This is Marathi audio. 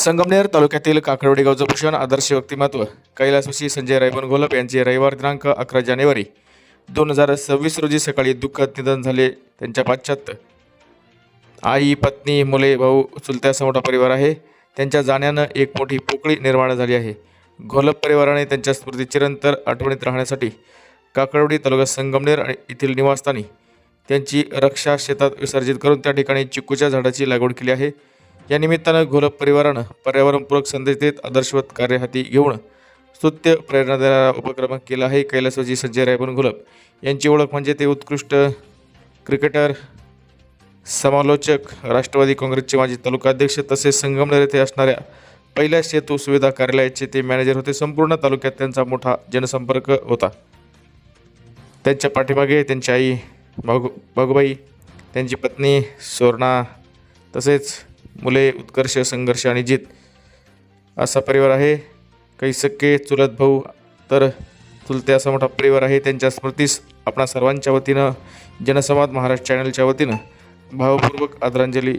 संगमनेर तालुक्यातील काकडवडी गावचं भूषण आदर्श व्यक्तिमत्व कैलासवासी संजय रायबन घोलप यांचे रविवार दिनांक अकरा जानेवारी दोन हजार सव्वीस रोजी सकाळी दुःखद निधन झाले त्यांच्या पाश्चात्य. आई पत्नी मुले भाऊ चुलत्याचा मोठा परिवार आहे. त्यांच्या जाण्यानं एक मोठी पोकळी निर्माण झाली आहे. घोलप परिवाराने त्यांच्या स्मृती चिरंतर आठवणीत राहण्यासाठी काकडवडी तालुका संगमनेर आणि येथील निवासस्थानी त्यांची रक्षा शेतात विसर्जित करून त्या ठिकाणी चिकूच्या झाडाची लागवड केली आहे. या निमित्तानं घोलप परिवारानं पर्यावरणपूरक संदेश देत आदर्शवत कार्य हाती घेऊन स्तुत्य प्रेरणा देणारा उपक्रम केला आहे. कैलासवासी संजय रायबन घोलप यांची ओळख म्हणजे ते उत्कृष्ट क्रिकेटर समालोचक राष्ट्रवादी काँग्रेसचे माजी तालुकाध्यक्ष तसेच संगमनेर येथे असणाऱ्या पहिल्या सेतू सुविधा कार्यालयाचे ते मॅनेजर होते. संपूर्ण तालुक्यात त्यांचा मोठा जनसंपर्क होता. त्यांच्या पाठीमागे त्यांची आई भागू भागूबाई त्यांची पत्नी सुवर्णा तसेच मुले उत्कर्ष संघर्ष आणि जीत. असा परिवार आहे. काही सक्के चुलत भाऊ तर चुलते असा मोठा परिवार आहे. त्यांच्या स्मृतीस आपणा सर्वांच्या वतीनं जनसंवाद महाराष्ट्र चॅनलच्या वतीनं भावपूर्वक आदरांजली